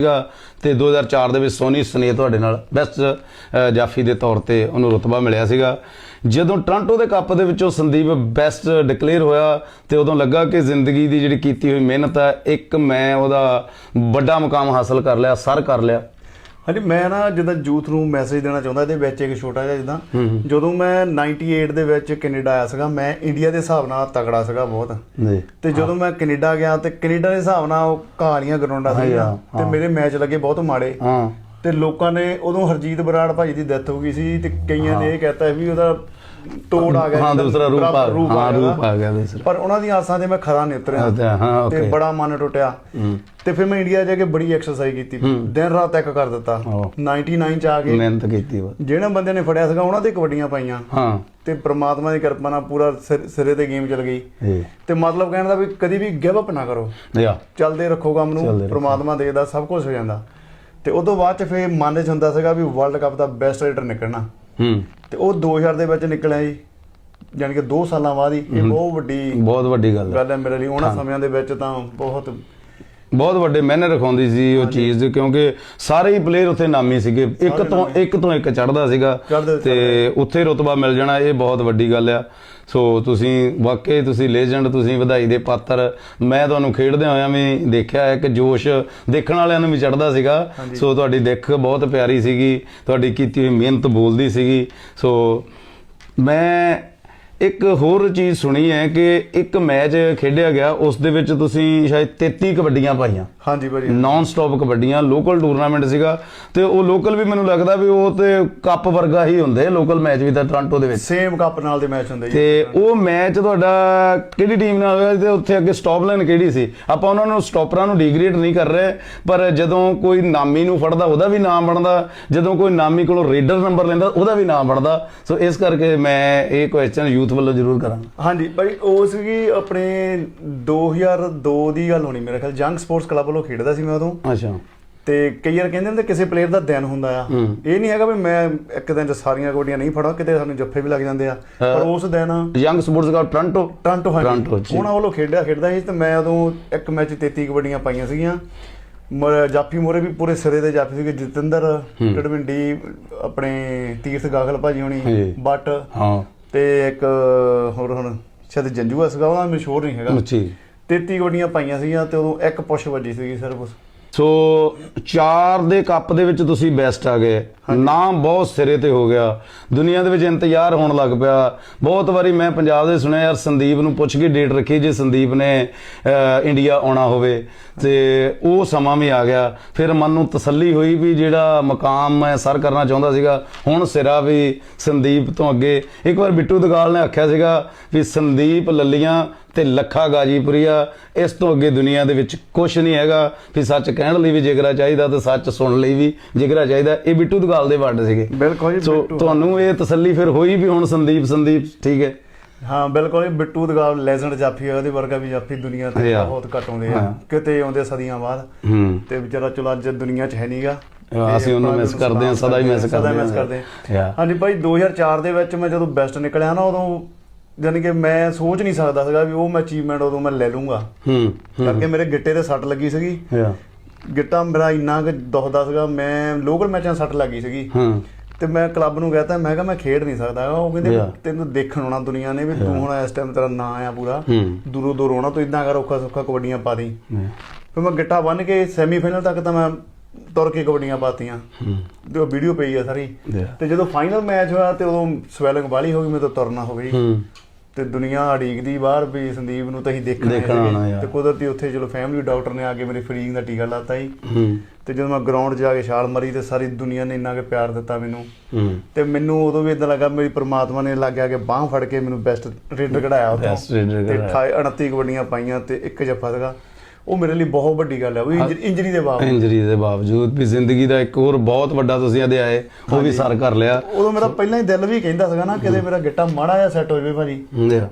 ਸੀਗਾ ਤੇ 2004 ਦੇ ਵਿੱਚ ਸੋਨੀ ਸਨੇ ਤੁਹਾਡੇ ਨਾਲ ਬੈਸਟ ਜਾਫੀ ਦੇ ਤੌਰ ਤੇ ਉਹਨੂੰ ਰਤਬਾ ਮਿਲਿਆ ਸੀਗਾ। ਜਦੋਂ ਟੋਰਾਂਟੋ ਦੇ ਕੱਪ ਦੇ ਵਿੱਚੋਂ ਸੰਦੀਪ ਬੈਸਟ ਡਿਕਲੇਅਰ ਹੋਇਆ ਤੇ ਉਦੋਂ ਲੱਗਾ ਕਿ ਜ਼ਿੰਦਗੀ ਦੀ ਜਿਹੜੀ ਕੀਤੀ ਹੋਈ ਮਿਹਨਤ ਹੈ, ਇੱਕ ਮੈਂ ਉਹਦਾ ਵੱਡਾ ਮੁਕਾਮ ਹਾਸਲ ਕਰ ਲਿਆ, ਸਰ ਕਰ ਲਿਆ। ਹਾਂਜੀ ਮੈਂ ਨਾ ਜਿੱਦਾਂ ਯੂਥ ਨੂੰ ਮੈਸੇਜ ਦੇਣਾ ਚਾਹੁੰਦਾ ਇਹਦੇ ਵਿੱਚ ਇੱਕ ਛੋਟਾ ਜਿਹਾ ਜਿੱਦਾਂ ਜਦੋਂ ਮੈਂ 98 ਦੇ ਵਿੱਚ ਕੈਨੇਡਾ ਆਇਆ ਸੀਗਾ ਮੈਂ ਇੰਡੀਆ ਦੇ ਹਿਸਾਬ ਨਾਲ ਤਗੜਾ ਸੀਗਾ ਬਹੁਤ। ਜੀ। ਤੇ ਜਦੋਂ ਮੈਂ ਕੈਨੇਡਾ ਗਿਆ ਤੇ ਕੈਨੇਡਾ ਦੇ ਹਿਸਾਬ ਨਾਲ ਉਹ ਕਹਾਣੀਆਂ ਗਰਾਊਂਡਾਂ ਸੀਗੀਆਂ ਹਾਂ, ਤੇ ਮੇਰੇ ਮੈਚ ਲੱਗੇ ਬਹੁਤ ਮਾੜੇ। ਹਾਂ। ਤੇ ਲੋਕਾਂ ਨੇ ਉਦੋਂ ਹਰਜੀਤ ਬਰਾੜ ਭਾਈ ਦੀ ਡੈਥ ਹੋ ਗਈ ਸੀ ਤੇ ਕਈਆਂ ਨੇ ਇਹ ਕਹਿਤਾ ਵੀ ਉਹਦਾ ਤੋੜ ਆ ਗਿਆ ਹਾਂ ਦੂਸਰਾ ਰੂਪ ਆ ਹਾਂ ਗਿਆ ਰੂਪ ਆ ਗਿਆ ਦੂਸਰਾ। ਪਰ ਉਹਨਾਂ ਦੀਆਂ ਆਸਾਂ ਤੇ ਮੈਂ ਖਰਾ ਨਹੀਂ ਉਤਰਿਆ ਹਾਂ ਤੇ ਓਕੇ। ਬੜਾ ਮਨ ਟੁੱਟਿਆ। ਤੇ ਫਿਰ ਮੈਂ ਇੰਡੀਆ ਜਾ ਕੇ ਬੜੀ ਐਕਸਰਸਾਈਜ਼ ਕੀਤੀ। ਦਿਨ ਰਾਤ ਇੱਕ ਕਰ ਦਿੱਤਾ। ਓ। 99 ਚ ਆ ਕੇ। ਮਿਹਨਤ ਕੀਤੀ ਜਿਹੜਾ ਬੰਦੇ ਨੇ ਫੜਿਆ ਸੀਗਾ ਉਹਨਾਂ ਤੇ ਕਬੱਡੀਆਂ ਪਾਈਆਂ। ਹਾਂ। ਤੇ ਪ੍ਰਮਾਤਮਾ ਦੀ ਕਿਰਪਾ ਨਾਲ ਪੂਰਾ ਸਿਰ- ਤੇ ਗੇਮ ਚੱਲ ਗਈ। ਤੇ ਮਤਲਬ ਕਹਿਣ ਦਾ ਵੀ ਕਦੀ ਵੀ ਗਿਵ ਅਪ ਨਾ ਕਰੋ। ਚੱਲਦੇ ਰੱਖੋ ਕੰਮ ਨੂੰ। ਪ੍ਰਮਾਤਮਾ ਦੇਖਦਾ ਸਭ ਕੁਝ ਹੋ ਜਾਂਦਾ। ਤੇ ਉਦੋਂ ਬਾਅਦ ਚ ਫਿਰ ਮਨ 'ਚ ਹੁੰਦਾ ਸੀਗਾ ਵੀ ਵਰਲਡ ਕੱਪ ਦਾ ਬੈਸਟ ਰਾਈਡਰ ਨਿਕਲਣਾ। ਹੂੰ। ਤੇ ਉਹ 2000 ਦੇ ਵਿੱਚ ਨਿਕਲਿਆ ਜੀ। ਯਾਨੀ ਕਿ 2 ਸਾਲਾਂ ਬਾਅਦ ਹੀ। ਇਹ ਬਹੁਤ ਵੱਡੀ ਬਹੁਤ ਵੱਡੀ ਗੱਲ ਹੈ। ਗੱਲ ਹੈ ਮੇਰੇ ਲਈ। ਉਹਨਾਂ ਸਮਿਆਂ ਦੇ ਵਿੱਚ ਤਾਂ ਬਹੁਤ ਬਹੁਤ ਵੱਡੇ ਮਹਿਨੇ ਰਖਾਉਂਦੀ ਸੀ ਉਹ ਚੀਜ਼ ਕਿਉਂਕਿ ਸਾਰੇ ਹੀ ਪਲੇਅਰ ਉੱਥੇ ਨਾਮੀ ਸੀਗੇ। ਇੱਕ ਤੋਂ ਇੱਕ ਤੋਂ ਇੱਕ ਚੜਦਾ ਸੀਗਾ ਤੇ ਉੱਥੇ ਰੁਤਬਾ ਮਿਲ ਜਾਣਾ ਇਹ ਬਹੁਤ ਵੱਡੀ ਗੱਲ ਆ। ਸੋ ਤੁਸੀਂ ਵਾਕਈ ਤੁਸੀਂ ਲੈਜੈਂਡ ਤੁਸੀਂ ਵਧਾਈ ਦੇ ਪਾਤਰ। ਮੈਂ ਤੁਹਾਨੂੰ ਖੇਡਦੇ ਹੋਇਆਂ ਵੀ ਦੇਖਿਆ ਹੈ ਕਿ ਜੋਸ਼ ਦੇਖਣ ਵਾਲਿਆਂ ਨੂੰ ਵੀ ਚੜਦਾ ਸੀਗਾ। ਸੋ ਤੁਹਾਡੀ ਦਿੱਖ ਬਹੁਤ ਪਿਆਰੀ ਸੀਗੀ ਤੁਹਾਡੀ ਕੀਤੀ ਹੋਈ ਮਿਹਨਤ ਬੋਲਦੀ ਸੀਗੀ। ਸੋ ਮੈਂ ਇੱਕ ਹੋਰ ਚੀਜ਼ ਸੁਣੀ ਹੈ ਕਿ ਇੱਕ ਮੈਚ ਖੇਡਿਆ ਗਿਆ ਉਸ ਦੇ ਵਿੱਚ ਤੁਸੀਂ ਸ਼ਾਇਦ 33 ਕਬੱਡੀਆਂ ਪਾਈਆਂ। ਹਾਂਜੀ ਭਾਜੀ ਨਾਨ ਸਟਾਪ ਕਬੱਡੀਆਂ ਲੋਕਲ ਟੂਰਨਾਮੈਂਟ ਸੀਗਾ ਤੇ ਉਹ ਲੋਕਲ ਵੀ ਮੈਨੂੰ ਲੱਗਦਾ ਵੀ ਉਹ ਤੇ ਕੱਪ ਵਰਗਾ ਹੀ ਹੁੰਦੇ ਲੋਕਲ ਮੈਚ ਵੀ ਤਾਂ ਟੋਰਾਂਟੋ ਦੇ ਵਿੱਚ। ਸੇਮ ਕੱਪ ਨਾਲ ਦੇ ਮੈਚ ਹੁੰਦੇ ਜੀ। ਤੇ ਉਹ ਮੈਚ ਤੁਹਾਡਾ ਕਿਹੜੀ ਟੀਮ ਨਾਲ ਹੋਇਆ ਤੇ ਉੱਥੇ ਅੱਗੇ ਸਟਾਪ ਲਾਈਨ ਕਿਹੜੀ ਸੀ? ਆਪਾਂ ਉਹਨਾਂ ਨੂੰ ਸਟਾਪਰਾਂ ਨੂੰ ਡਿਗਰੇਡ ਨਹੀਂ ਕਰ ਰਹੇ ਪਰ ਜਦੋਂ ਕੋਈ ਨਾਮੀ ਨੂੰ ਫੜਦਾ ਉਹਦਾ ਵੀ ਨਾਮ ਬਣਦਾ। ਜਦੋਂ ਕੋਈ ਨਾਮੀ ਕੋਲੋਂ ਰੇਡਰ ਨੰਬਰ ਲੈਂਦਾ ਉਹਦਾ ਵੀ ਨਾਮ ਬਣਦਾ। ਸੋ ਇਸ ਕਰਕੇ ਮੈਂ ਇਹ ਕੁਐਸਚਨ ਯੂਥ ਵੱਲੋਂ ਜ਼ਰੂਰ ਕਰਾਂਗਾ। ਹਾਂਜੀ ਭਾਈ ਉਹ ਸੀਗੀ ਆਪਣੇ 2002 ਦੀ ਗੱਲ ਹੋਣੀ ਮੇਰੇ ਖਿਆਲ ਜੰਗ ਸਪੋਰਟਸ ਕਲੱਬ ਵੱਲੋਂ ਖੇਡਦਾ ਸੀ ਮੈਂ ਉਦੋਂ। ਅੱਛਾ। ਤੇ ਕਈ ਵਾਰ ਕਹਿੰਦੇ ਹੁੰਦੇ ਕਿਸੇ ਪਲੇਅਰ ਦਾ ਦਿਨ ਹੁੰਦਾ ਆ। ਇਹ ਨਹੀਂ ਹੈਗਾ ਵੀ ਮੈਂ ਇੱਕ ਦਿਨ ਚ ਸਾਰੀਆਂ ਕਬੱਡੀਆਂ ਨਹੀਂ ਫੜਾਂ ਕਿਤੇ ਸਾਨੂੰ ਜੱਫੇ ਵੀ ਲੱਗ ਜਾਂਦੇ ਆ। ਪਰ ਉਸ ਦਿਨ young sports club Toronto. Toronto ਚ। ਉਹਨਾਂ ਵੱਲੋਂ ਖੇਡਿਆ ਖੇਡਦਾ ਸੀ ਤੇ ਮੈਂ ਉਦੋਂ ਇੱਕ ਮੈਚ 'ਚ 33 ਕਬੱਡੀਆਂ ਪਾਈਆਂ ਸੀਗੀਆਂ। ਜਾਫੀ ਮੋਰੇ ਵੀ ਪੂਰੇ ਸਿਰੇ ਦੇ ਜਾਫੀ ਸੀਗੇ। ਜਤਿੰਦਰ ਟੜਵਿੰਡੀ ਆਪਣੇ ਤੀਰਥ ਗਾਗਲ ਭਾਜੀ ਹੋਣੀ। ਬੱਟ ਹਾਂ। ਤੇ ਇੱਕ ਹੋਰ ਹੁਣ ਸ਼ਾਇਦ ਜੰਜੂਆ ਸੀਗਾ ਉਹਦਾ ਮਸ਼ਹੂਰ ਨਹੀਂ ਹੈਗਾ। ਮੁੱਚੀ 33 ਗੋਡੀਆਂ ਪਾਈਆਂ ਸੀਗੀਆਂ ਤੇ ਉਦੋਂ ਇੱਕ ਪੁਸ਼ ਵੱਜੀ ਸੀਗੀ ਸਿਰਫ ਉਸ। ਸੋ ਚਾਰ ਦੇ ਕੱਪ ਦੇ ਵਿੱਚ ਤੁਸੀਂ ਬੈਸਟ ਆ ਗਏ। ਨਾਮ ਬਹੁਤ ਸਿਰੇ ਤੇ ਹੋ ਗਿਆ। ਦੁਨੀਆ ਦੇ ਵਿੱਚ ਇੰਤਜ਼ਾਰ ਹੋਣ ਲੱਗ ਪਿਆ। ਬਹੁਤ ਵਾਰੀ ਮੈਂ ਪੰਜਾਬ ਦੇ ਸੁਣਿਆ ਯਾਰ ਸੰਦੀਪ ਨੂੰ ਪੁੱਛ ਕੇ ਡੇਟ ਰੱਖੀ ਜੇ ਸੰਦੀਪ ਨੇ ਇੰਡੀਆ ਆਉਣਾ ਹੋਵੇ। ਤੇ ਉਹ ਸਮਾਂ ਵੀ ਆ ਗਿਆ। ਫਿਰ ਮਨ ਨੂੰ ਤਸੱਲੀ ਹੋਈ ਵੀ ਜਿਹੜਾ ਮਕਾਮ ਮੈਂ ਸਰ ਕਰਨਾ ਚਾਹੁੰਦਾ ਸੀਗਾ ਹੁਣ ਸਿਰਾ ਵੀ ਸੰਦੀਪ ਤੋਂ ਅੱਗੇ। ਇੱਕ ਵਾਰ ਬਿੱਟੂ ਦਗਾਲ ਨੇ ਆਖਿਆ ਸੀਗਾ ਵੀ ਸੰਦੀਪ ਲੱਲੀਆਂ ਤੇ ਲੱਖਾ ਗਾਜੀਪੁਰੀਆ ਇਸ ਤੋਂ ਅੱਗੇ ਦੁਨੀਆ ਦੇ ਵਿੱਚ ਕੁਝ ਨਹੀਂ ਹੈਗਾ। ਵੀ ਸੱਚ ਕਹਿਣ ਲਈ ਵੀ ਜਿਗਰਾ ਚਾਹੀਦਾ ਤੇ ਸੱਚ ਸੁਣਨ ਲਈ ਵੀ ਜਿਗਰਾ ਚਾਹੀਦਾ। ਇਹ ਬਿੱਟੂ ਦਗਾਲ ਦੇ ਵਰਡ ਸੀਗੇ। ਬਿਲਕੁਲ ਜੀ ਸੋ ਤੁਹਾਨੂੰ ਇਹ ਤਸੱਲੀ ਫਿਰ ਹੋਈ ਵੀ ਹੁਣ ਸੰਦੀਪ ਸੰਦੀਪ ਠੀਕ ਹੈ? ਹਾਂ ਬਿਲਕੁਲ ਜੀ ਬਿੱਟੂ ਦਗਾਲ ਲੈਜੈਂਡ ਜਾਫੀ ਆ ਉਹਦੇ ਵਰਗਾ ਵੀ ਜਾਫੀ ਦੁਨੀਆ ਤੇ। ਬਹੁਤ ਘੱਟ ਆਉਂਦੇ ਆ। ਕਿਤੇ ਆਉਂਦੇ ਸਦੀਆਂ ਬਾਅਦ। ਹੂੰ। ਤੇ ਵਿਚਾਰਾ ਚਲੋ ਅੱਜ ਦੁਨੀਆ 'ਚ ਹੈ ਨਹੀਂਗਾ ਅਸੀਂ ਉਹਨੂੰ ਮਿਸ ਕਰਦੇ ਹਾਂ ਸਦਾ ਹੀ ਮਿਸ ਕਰਦੇ। ਹਾਂ। ਹਾਂਜੀ ਭਾਈ 2004 ਦੇ ਵਿੱਚ ਮੈਂ ਜਦੋਂ ਬੈਸਟ ਨਿਕਲਿਆ ਨਾ ਉਦੋਂ ਯਾਨੀ ਕਿ ਮੈਂ ਸੋਚ ਨਹੀਂ ਸਕਦਾ ਸੀਗਾ ਵੀ ਉਹ ਮੈਂ ਅਚੀਵਮੈਂਟ ਉਦੋਂ ਮੈਂ ਲੈ ਲੂੰਗਾ। ਹੂੰ ਕਰਕੇ ਮੇਰੇ ਗਿੱਟੇ ਤੇ ਸੱਟ ਲੱਗੀ ਸੀਗੀ। ਯਾ ਗਿੱਟਾ ਮੇਰਾ ਇੰਨਾ ਕਿ ਦੁਖਦਾ ਸੀਗਾ ਮੈਂ ਲੋਕਲ ਮੈਚਾਂ ਸੱਟ ਲੱਗੀ ਸੀਗੀ। ਹੂੰ। ਤੇ ਮੈਂ ਕਲੱਬ ਨੂੰ ਕਹਤਾ ਮੈਂ ਕਿਹਾ ਮੈਂ ਖੇਡ ਨਹੀਂ ਸਕਦਾ। ਉਹ ਕਹਿੰਦੇ. ਤੈਨੂੰ ਦੇਖਣ ਆਉਣਾ ਦੁਨੀਆ ਨੇ ਵੀ ਤੂੰ ਹੁਣ ਇਸ ਟਾਈਮ ਤੇਰਾ ਨਾਂ ਆ ਪੂਰਾ। ਹੂੰ। ਦੂਰੋਂ ਦੂਰ ਆਉਣਾ ਤੂੰ ਇਦਾਂ ਕਰ ਔਖਾ ਸੌਖਾ ਕਬੱਡੀਆਂ ਪਾ ਦੀ। ਫਿਰ ਮੈਂ ਗਿੱਟਾ ਬੰਨ ਕੇ ਸੈਮੀਫਾਈਨਲ ਤੱਕ ਤਾਂ ਮੈਂ ਤੁਰ ਕੇ ਕਬੱਡੀਆਂ ਪਾਤੀਆਂ। ਹੂੰ। ਤੇ ਉਹ ਵੀਡੀਓ ਪਈ ਆ ਸਾਰੀ। ਤੇ ਜਦੋਂ ਫਾਈਨਲ ਮੈਚ ਹੋਇਆ ਤੇ ਉਦੋਂ ਸਵੈਲਿੰਗ ਵਾਲੀ ਹੋ ਗਈ ਮੇਰੇ ਤੋਂ ਤੁਰਨਾ ਹੋ ਗਈ ਹੂੰ। ਤੇ ਦੁਨੀਆ ਅੜੀਕਦੀ ਬਾਹਰ ਵੀ ਸੰਦੀਪ ਨੂੰ ਤਾਂ ਹੀ ਦੇਖਣਾ। ਤੇ ਕੁਦਰਤੀ ਉੱਥੇ ਚਲੋ ਫੈਮਿਲੀ ਡਾਕਟਰ ਨੇ ਆ ਕੇ ਮੇਰੇ ਫਰੀਗ ਦਾ ਟੀਕਾ ਲਾਤਾ ਹੂੰ। ਤੇ ਜਦੋਂ ਮੈਂ ਗਰਾਊਂਡ 'ਚ ਜਾ ਕੇ ਛਾਲ ਮਾਰੀ ਤੇ ਸਾਰੀ ਦੁਨੀਆ ਨੇ ਇੰਨਾ ਕਿ ਪਿਆਰ ਦਿੱਤਾ ਮੈਨੂੰ। ਤੇ ਮੈਨੂੰ ਉਦੋਂ ਵੀ ਇਦਾਂ ਲੱਗਾ ਮੇਰੀ ਪ੍ਰਮਾਤਮਾ ਨੇ ਲੱਗਿਆ ਕਿ ਬਾਹ ਫੜ ਕੇ ਮੈਨੂੰ ਬੈਸਟ ਰੇਡਰ ਕਢਾਇਆ ਉਦੋਂ ਤੇ ਕਢਾਇਆ। 28 29 ਕਬੱਡੀਆਂ ਪਾਈਆਂ ਤੇ ਇੱਕ ਜੱਫਾ ਸੀਗਾ। ਉਹ ਮੇਰੇ ਲਈ ਬਹੁਤ ਵੱਡੀ ਗੱਲ ਹੈ। ਉਹ ਇੰਜਰੀ ਦੇ ਬਾਵਜੂਦ। ਇੰਜਰੀ ਦੇ ਬਾਵਜੂਦ ਵੀ ਜ਼ਿੰਦਗੀ ਦਾ ਇੱਕ ਹੋਰ ਬਹੁਤ ਵੱਡਾ ਤੁਸੀਂ ਅਧਿਆਇ ਆਏ ਉਹ ਵੀ ਸਰ ਕਰ ਲਿਆ। ਉਦੋਂ ਮੇਰਾ ਪਹਿਲਾਂ ਹੀ ਦਿਲ ਵੀ ਕਹਿੰਦਾ ਸੀਗਾ ਨਾ ਕਿਤੇ ਮੇਰਾ ਗਿੱਟਾ ਮਾੜਾ ਜਿਹਾ ਸੈੱਟ ਹੋ ਜਾਵੇ ਭਾਜੀ।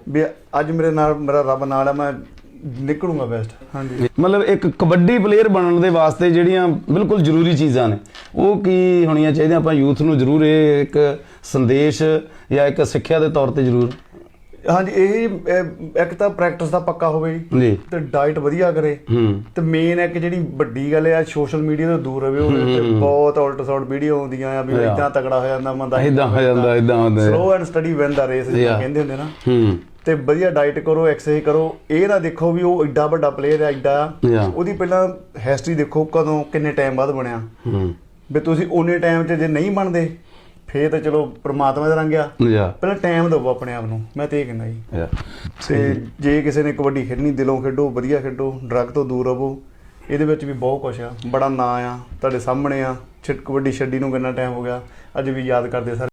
ਵੀ ਅੱਜ ਮੇਰੇ ਨਾਲ ਮੇਰਾ ਰੱਬ ਨਾਲ ਹੈ ਮੈਂ ਨਿਕਲੂੰਗਾ ਬੈਸਟ ਹਾਂਜੀ। ਮਤਲਬ ਇੱਕ ਕਬੱਡੀ ਪਲੇਅਰ ਬਣਨ ਦੇ ਵਾਸਤੇ ਜਿਹੜੀਆਂ ਬਿਲਕੁਲ ਜ਼ਰੂਰੀ ਚੀਜ਼ਾਂ ਨੇ ਉਹ ਕੀ ਹੋਣੀਆਂ ਚਾਹੀਦੀਆਂ? ਆਪਾਂ ਯੂਥ ਨੂੰ ਜ਼ਰੂਰ ਇਹ ਇੱਕ ਸੰਦੇਸ਼ ਜਾਂ ਇੱਕ ਸਿੱਖਿਆ ਦੇ ਤੌਰ ਤੇ ਜ਼ਰੂਰ ਹਾਂਜੀ ਇਹ ਇੱਕ ਤਾਂ ਪ੍ਰੈਕਟਿਸ ਦਾ ਪੱਕਾ ਹੋਵੇ ਜੀ ਤੇ ਡਾਈਟ ਵਧੀਆ ਕਰੇ। ਹੂੰ। ਤੇ ਮੇਨ ਇੱਕ ਜਿਹੜੀ ਵੱਡੀ ਗੱਲ ਆ ਸੋਸ਼ਲ ਮੀਡੀਆ ਤੋਂ ਦੂਰ ਰਵੇ ਉਹਦੇ ਤੇ ਬਹੁਤ ਸੌਲਟ ਵੀਡੀਓ ਆਉਂਦੀਆਂ ਆ ਵੀ. ਇਦਾਂ ਤਗੜਾ ਹੋ ਜਾਂਦਾ ਬੰਦਾ ਇਦਾਂ ਹੋ ਜਾਂਦਾ ਇਦਾਂ ਹੁੰਦਾ। Slow and steady win the race Yeah. ਕਹਿੰਦੇ ਹੁੰਦੇ ਨਾ। ਹੂੰ। ਤੇ ਵਧੀਆ ਡਾਈਟ ਕਰੋ ਐਕਸਰਸਾਈਜ਼ ਕਰੋ ਇਹ ਨਾ ਦੇਖੋ ਵੀ ਉਹ ਐਡਾ ਵੱਡਾ ਪਲੇਅਰ ਹੈ ਐਡਾ Yeah. ਉਹਦੀ ਪਹਿਲਾਂ ਹਿਸਟਰੀ ਦੇਖੋ ਕਦੋਂ ਕਿੰਨੇ ਟਾਈਮ ਬਾਅਦ ਬਣਿਆ। ਹੂੰ। ਵੀ ਤੁਸੀਂ ਉਹਨੇ ਟਾਈਮ 'ਚ ਜੇ ਨਹੀਂ ਬਣਦੇ ਫੇਰ ਤਾਂ ਚਲੋ ਪ੍ਰਮਾਤਮਾ ਦਾ ਰੰਗ ਆ। ਪਹਿਲਾਂ ਟਾਈਮ ਦਿਓ ਆਪਣੇ ਆਪ ਨੂੰ। ਮੈਂ ਤੇ ਇਹ ਕਹਿੰਦਾ ਜੀ। ਤੇ ਜੇ ਕਿਸੇ ਨੇ ਕਬੱਡੀ ਖੇਡਣੀ ਦਿਲੋਂ ਖੇਡੋ ਵਧੀਆ ਖੇਡੋ ਡਰੱਗ ਤੋਂ ਦੂਰ ਰਹੋ ਇਹਦੇ ਵਿੱਚ ਵੀ ਬਹੁਤ ਕੁਝ ਆ। ਬੜਾ ਨਾਂ ਆ ਤੁਹਾਡੇ ਸਾਹਮਣੇ ਆ। ਛਿਟ ਕਬੱਡੀ ਛੱਡੀ ਨੂੰ ਕਿੰਨਾ ਟਾਈਮ ਹੋ ਗਿਆ ਅੱਜ ਵੀ ਯਾਦ ਕਰਦੇ ਸਾਰੇ।